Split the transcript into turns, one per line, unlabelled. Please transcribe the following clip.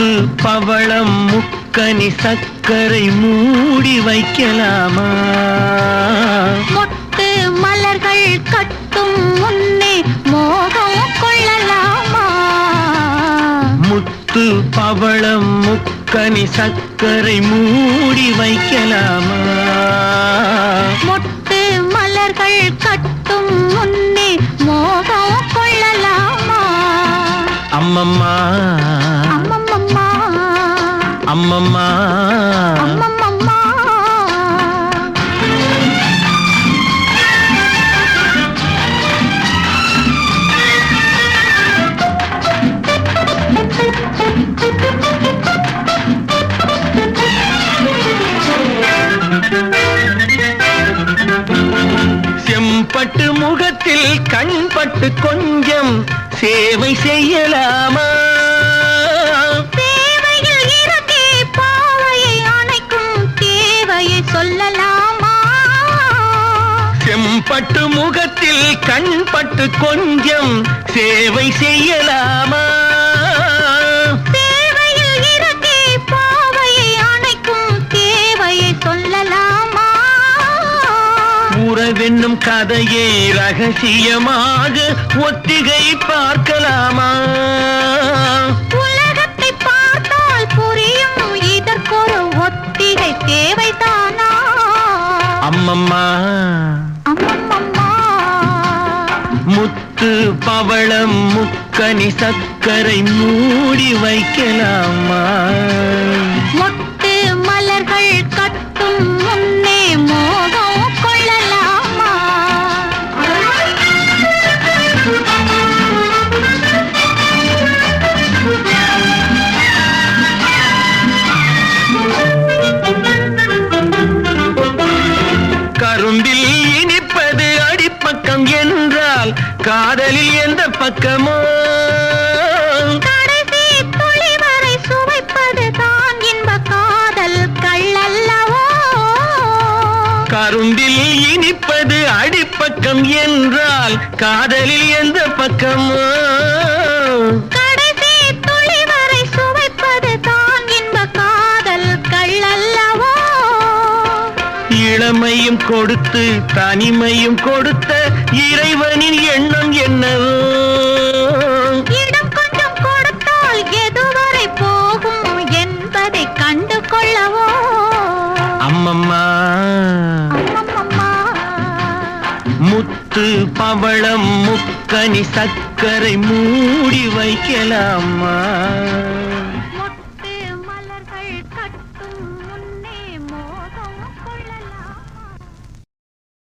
முத்து பவளம் முக்கனி சர்க்கரை மூடி வைக்கலாமா?
மொட்டு மலர்கள் கட்டும் முன்னே மோகம் கொள்ளலாமா?
முத்து பவளம் முக்கனி சர்க்கரை மூடி வைக்கலாமா? கண்பட்டு கொஞ்சம் சேவை செய்யலாமா? செம்பட்டு முகத்தில் கண்பட்டு கொஞ்சம் சேவை செய்யலாமா? உறவென்னும் கதையை ரகசியமாக ஒத்திகை பார்க்கலாமா?
உலகத்தை பார்த்தால் புரியும் இதற்கொரு ஒத்திகை தேவைதானா?
அம்மம்மா. முத்து பவளம் முக்கனி சர்க்கரை மூடி வைக்கலாமா?
இன்ப காதல் கள்ளல்லவோ?
கரும்பில் இனிப்பது அடிப்பக்கம் என்றால் காதலில் எந்த பக்கமோ? இளமையும் கொடுத்து தனிமையும் கொடுத்த இறைவனின் எண்ணம் என்னவோ?
இடம் கொஞ்சம் கொடுத்தால் எதுவரை போகும் என்பதை கண்டு கொள்ளவோ?
அம்மம்மா. முத்து பவளம் முக்கனி சக்கரை மூடி வைக்கலாமா முத்து மலர்கள் கட்டும்